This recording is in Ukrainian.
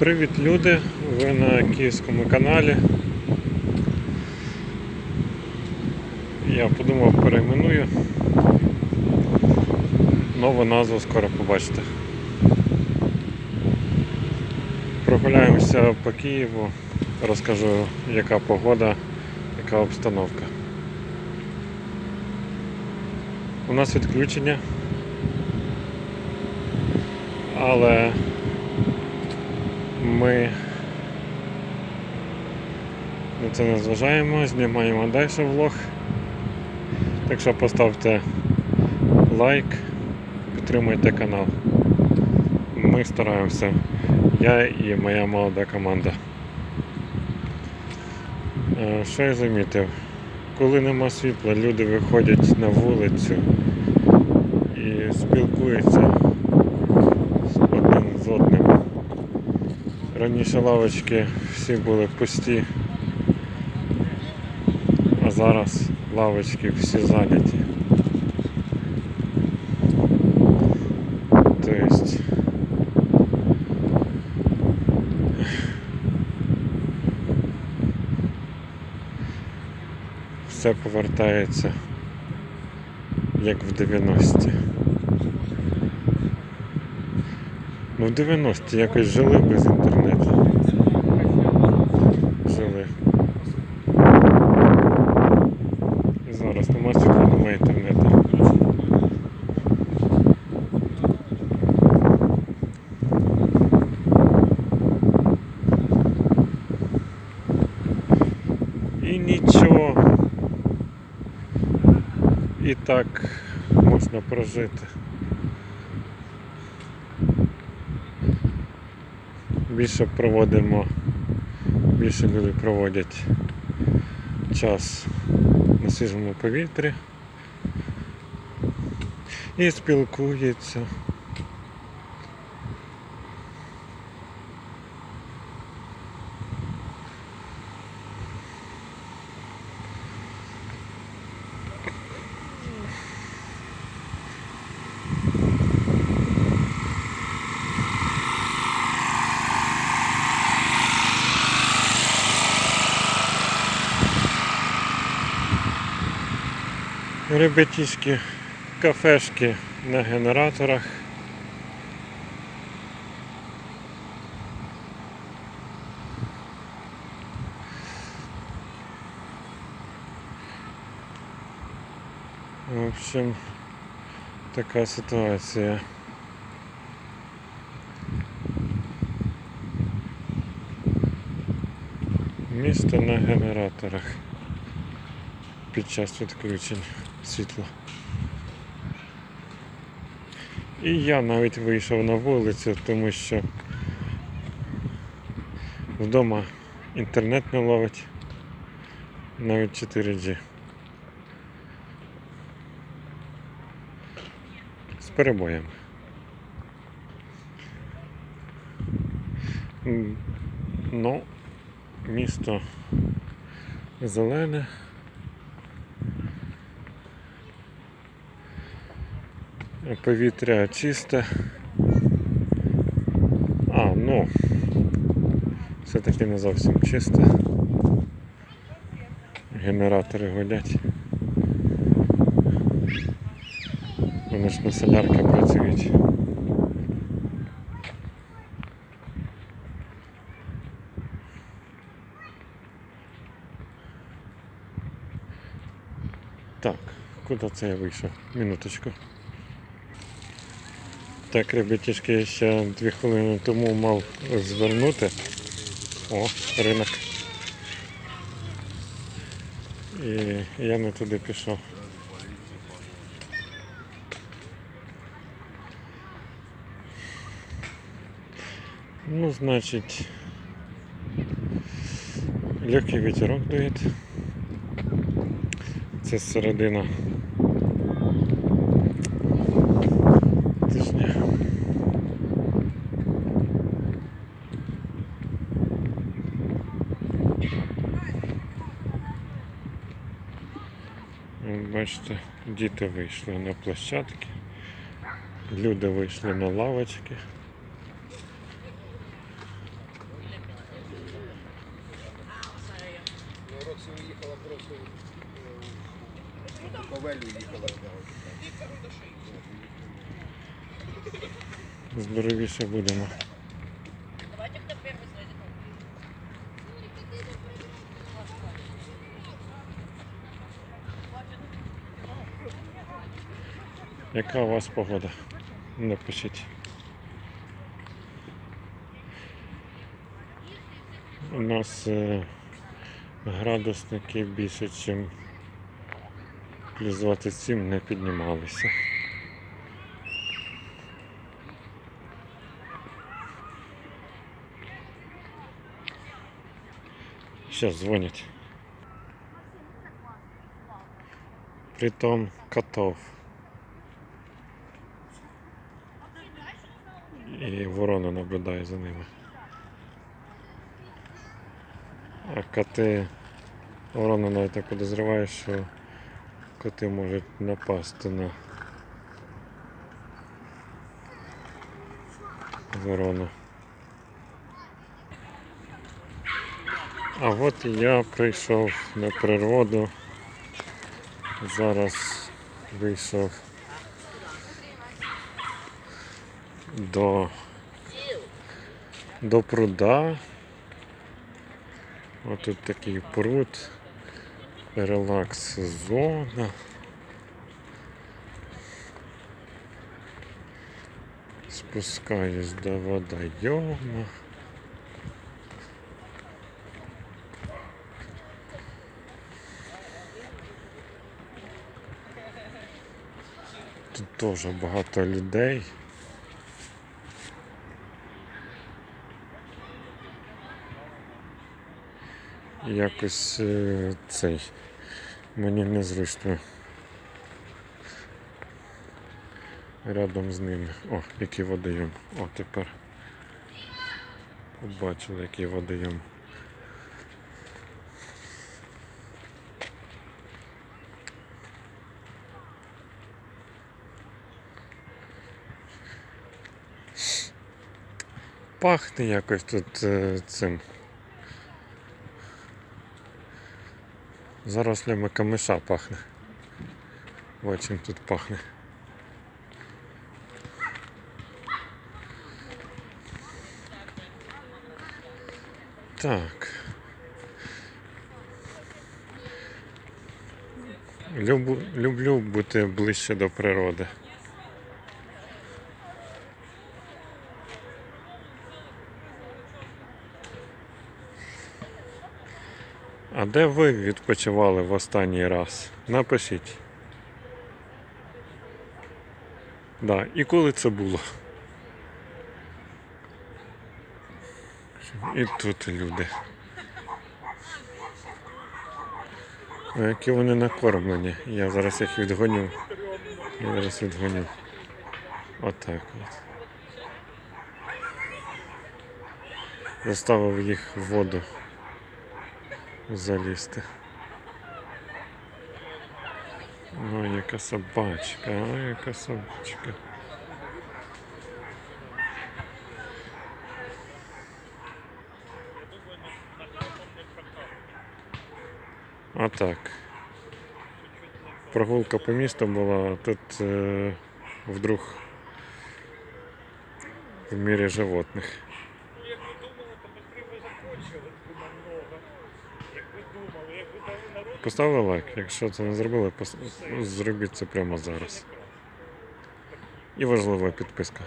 Привіт, люди! Ви на київському каналі. Я подумав перейменую. Нову назву скоро побачите. Прогуляємося по Києву, розкажу яка погода, яка обстановка. У нас відключення. Але ми на це не зважаємо, знімаємо далі влог. Так що поставте лайк, підтримуйте канал. Ми стараємося. Я і моя молода команда. Е, Що я замітив? Коли нема світла, люди виходять на вулицю і спілкуються Раніше лавочки всі були пусті, а зараз лавочки всі зайняті. Тобто все повертається як в 90-ті. Ну, в 90-ті якось жили без інтернету. Жили. І зараз нема світла, немає інтернету. І нічого. І так можна прожити. Більше проводимо, більше люди проводять час на свіжому повітрі і спілкуються. Ребятішки, кафешки на генераторах. В общем, така ситуація. Місто на генераторах під час відключень світла. І я навіть вийшов на вулицю, тому що вдома інтернет не ловить навіть 4G. З перебоями. Ну, місто зелене. Повітря чисте. А, ну все-таки не зовсім чисте. Генератори гудять. Вони ж на солярка працюють. Так, куди це я вийшов? Минуточку. Так, ребятішки, я ще дві хвилини тому мав звернути. О, ринок. І я не туди пішов. Ну, значить, легкий ветерок дует. Це середина бачите, діти вийшли на площадки, люди вийшли на лавочки. Здоровіше будемо. Яка у вас погода? Напишіть. У нас е, градусники більше, ніж плюс 27 не піднімалися. Сейчас дзвонять. Притом котов. І ворона наблюдає за ними. А коти. Ворона навіть так підозріває, що коти можуть напасти на ворону. А от і я прийшов на природу. Зараз вийшов до, до пруда. Ось тут такий пруд, релакс зона. Спускаюсь до водойома. Тут теж багато людей. Якось е, цей мені незручно рядом з ними. О, який водойом. О, тепер побачили, який водойом. Пахне якось тут е, цим. Зарослями камиша пахне. Ось чим тут пахне. Так. Люб, люблю бути ближче до природи. А де ви відпочивали в останній раз? Напишіть. Да. І коли це було? І тут люди. А які вони накормлені. Я зараз їх відгоню. Я зараз відгоню. Отак от. Заставив їх в воду залізти. Ой, яка собачка, ой, яка собачка. А так. Прогулка по місту була, а тут е, вдруг в мірі животних. Поставили лайк, якщо це не зробили, пос- зробіть це прямо зараз. І важлива підписка.